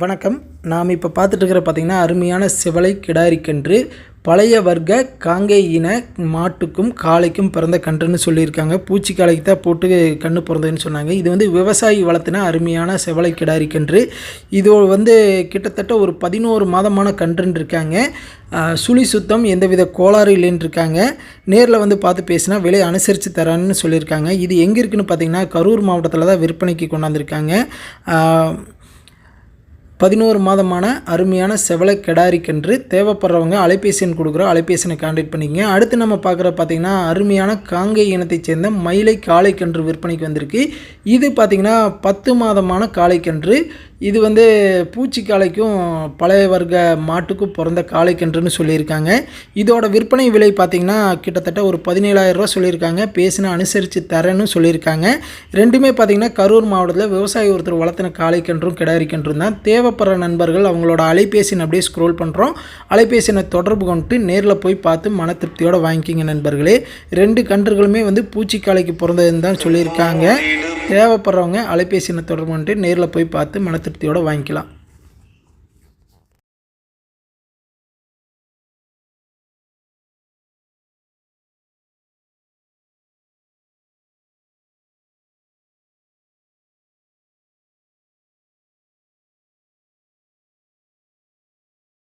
வணக்கம். நாம் இப்போ பார்த்துட்டு இருக்கிற பார்த்திங்கன்னா அருமையான சிவலை கிடாரி கன்று பழைய வர்க்க காங்கை இன மாட்டுக்கும் காளைக்கும் பிறந்த கன்றுன்னு சொல்லியிருக்காங்க. பூச்சிக்காளைக்கு தான் போட்டு கன்று பிறந்ததுன்னு சொன்னாங்க. இது வந்து விவசாயி வளர்த்தின அருமையான செவலை கிடாரி கன்று இது வந்து கிட்டத்தட்ட ஒரு பதினோரு மாதமான கன்றுன்னு இருக்காங்க. சுழி சுத்தம் எந்தவித கோளாறு இல்லைன்னு இருக்காங்க. நேரில் வந்து பார்த்து பேசினா விலை அனுசரித்து தரேன்னு சொல்லியிருக்காங்க. இது எங்கே இருக்குன்னு பார்த்தீங்கன்னா கரூர் மாவட்டத்தில் தான் விற்பனைக்கு கொண்டாந்துருக்காங்க. பதினோரு மாதமான அருமையான செவலை கெடாரி கன்று தேவைப்படுறவங்க அலைபேசி எண் கொடுக்குறோம் அலைபேசினை கான்டாக்ட் பண்ணிக்கங்க. அடுத்து நம்ம பார்க்குற பார்த்திங்கன்னா அருமையான காங்கை இனத்தைச் சேர்ந்த மயிலை காளைக்கன்று விற்பனைக்கு வந்திருக்கு. இது பார்த்திங்கன்னா பத்து மாதமான காளைக்கன்று இது வந்து பூச்சி காளைக்கும் பழைய வர்க்க மாட்டுக்கும் பிறந்த காளை கன்றுன்னு சொல்லியிருக்காங்க. இதோட விற்பனை விலை பார்த்திங்கன்னா கிட்டத்தட்ட ஒரு பதினேழாயிரம் ரூபா சொல்லியிருக்காங்க. பேசின அனுசரித்து தரேன்னு சொல்லியிருக்காங்க. ரெண்டுமே பார்த்திங்கன்னா கரூர் மாவட்டத்தில் விவசாயி ஒருத்தர் வளர்த்தின காளை கன்றும் தான். தேவைப்படுற நண்பர்கள் அவங்களோட அலைபேசின்னு அப்படியே ஸ்க்ரோல் பண்ணுறோம் அலைபேசினை தொடர்பு கொண்டு நேரில் போய் பார்த்து மன திருப்தியோடு வாங்கிக்கிங்க நண்பர்களே. ரெண்டு கன்றுகளுமே வந்து பூச்சிக்காளைக்கு பிறந்ததுன்னு தான் சொல்லியிருக்காங்க. தேவைப்படுறவங்க அலைபேசினை தொடர்பு பண்ணிட்டு நேரில் போய் பார்த்து மன திருப்தியோடு வாங்கிக்கலாம்.